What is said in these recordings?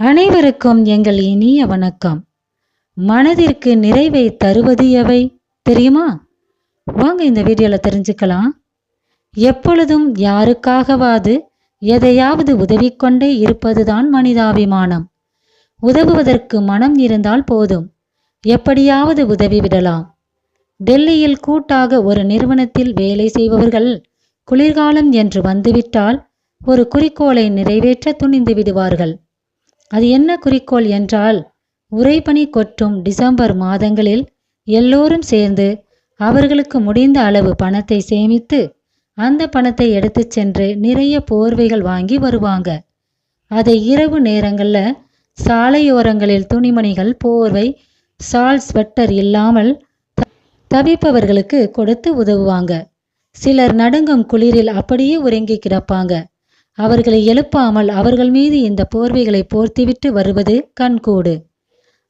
அனைவருக்கும் எங்கள் இனிய வணக்கம். மனதிற்கு நிறைவை தருவது எவை? தெரியுமா? வாங்க இந்த வீடியோவில் தெரிஞ்சுக்கலாம். எப்பொழுதும் யாருக்காகவாது எதையாவது உதவிக்கொண்டே இருப்பதுதான் மனிதாபிமானம். உதவுவதற்கு மனம் இருந்தால் போதும். எப்படியாவது உதவி விடலாம். டெல்லியில் கூட்டாக ஒரு நிறுவனத்தில் வேலை செய்பவர்கள் குளிர்காலம் என்று வந்துவிட்டால் ஒரு குறிக்கோளை நிறைவேற்ற துணிந்து விடுவார்கள். அது என்ன குறிக்கோள் என்றால் உறைபனி கொட்டும் டிசம்பர் மாதங்களில் எல்லோரும் சேர்ந்து அவர்களுக்கு முடிந்த அளவு பணத்தை சேமித்து அந்த பணத்தை எடுத்துச் சென்று நிறைய போர்வைகள் வாங்கி வருவாங்க. அதை இரவு நேரங்களில் சாலையோரங்களில் துணிமணிகள் போர்வை சால் ஸ்வெட்டர் இல்லாமல் தவிப்பவர்களுக்கு கொடுத்து உதவுவாங்க. சிலர் நடுங்கும் குளிரில் அப்படியே உறங்கி கிடப்பாங்க. அவர்களை எழுப்பாமல் அவர்கள் மீது இந்த போர்வைகளை போர்த்திவிட்டு வருவது கண்கூடு.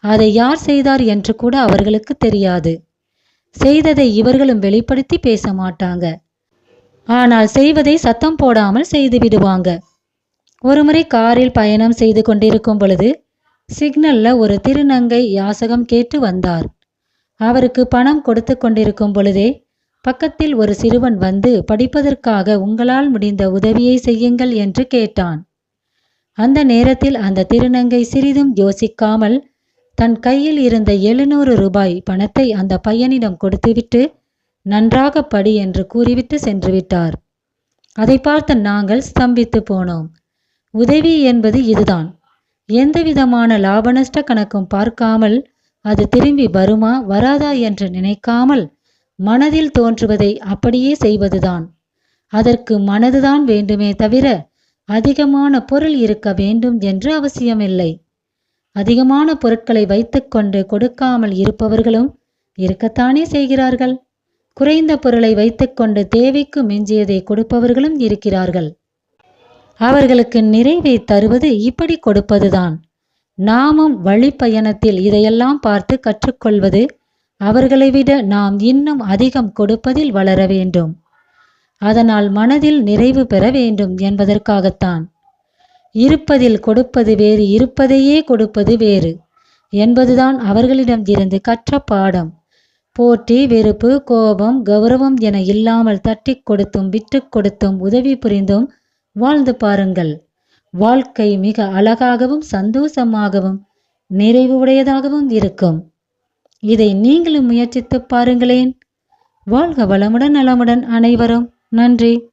அதை யார் செய்தார் என்று கூட அவர்களுக்கு தெரியாது. செய்ததை இவர்களும் வெளிப்படுத்தி பேச மாட்டாங்க. ஆனால் செய்வதை சத்தம் போடாமல் செய்து விடுவாங்க. ஒருமுறை காரில் பயணம் செய்து கொண்டிருக்கும் பொழுது சிக்னல்ல ஒரு திருநங்கை யாசகம் கேட்டு வந்தார். அவருக்கு பணம் கொடுத்து கொண்டிருக்கும் பொழுதே பக்கத்தில் ஒரு சிறுவன் வந்து படிப்பதற்காக உங்களால் முடிந்த உதவியை செய்யுங்கள் என்று கேட்டான். அந்த நேரத்தில் அந்த திருநங்கை சிறிதும் யோசிக்காமல் தன் கையில் இருந்த எழுநூறு ரூபாய் பணத்தை அந்த பையனிடம் கொடுத்துவிட்டு நன்றாக படி என்று கூறிவிட்டு சென்று விட்டார். அதை பார்த்து நாங்கள் ஸ்தம்பித்து போனோம். உதவி என்பது இதுதான். எந்த விதமான லாபநஷ்ட கணக்கும் பார்க்காமல் அது திரும்பி வருமா வராதா என்று நினைக்காமல் மனதில் தோன்றுவதை அப்படியே செய்வதுதான். அதற்கு மனதுதான் வேண்டுமே தவிர அதிகமான பொருள் இருக்க வேண்டும் என்று அவசியமில்லை. அதிகமான பொருட்களை வைத்துக்கொண்டு கொடுக்காமல் இருப்பவர்களும் இருக்கத்தானே செய்கிறார்கள்? குறைந்த பொருளை வைத்துக்கொண்டு தேவைக்கு மிஞ்சியதை கொடுப்பவர்களும் இருக்கிறார்கள். அவர்களுக்கு நிறைவை தருவது இப்படி கொடுப்பதுதான். நாமும் வழிப்பயணத்தில் இதையெல்லாம் பார்த்து கற்றுக்கொள்வது அவர்களை விட நாம் இன்னும் அதிகம் கொடுப்பதில் வளர வேண்டும். அதனால் மனதில் நிறைவு பெற வேண்டும் என்பதற்காகத்தான். இருப்பதில் கொடுப்பது வேறு இருப்பதையே கொடுப்பது வேறு என்பதுதான் அவர்களிடம் இருந்து கற்ற பாடம். போட்டி வெறுப்பு கோபம் கௌரவம் என இல்லாமல் தட்டி கொடுத்தும் விட்டு கொடுத்தும் உதவி புரிந்தும் வாழ்ந்து பாருங்கள். வாழ்க்கை மிக அழகாகவும் சந்தோஷமாகவும் நிறைவு உடையதாகவும் இருக்கும். இதை நீங்களும் முயற்சித்து பாருங்களேன். வாழ்க வளமுடன் நலமுடன் அனைவரும். நன்றி.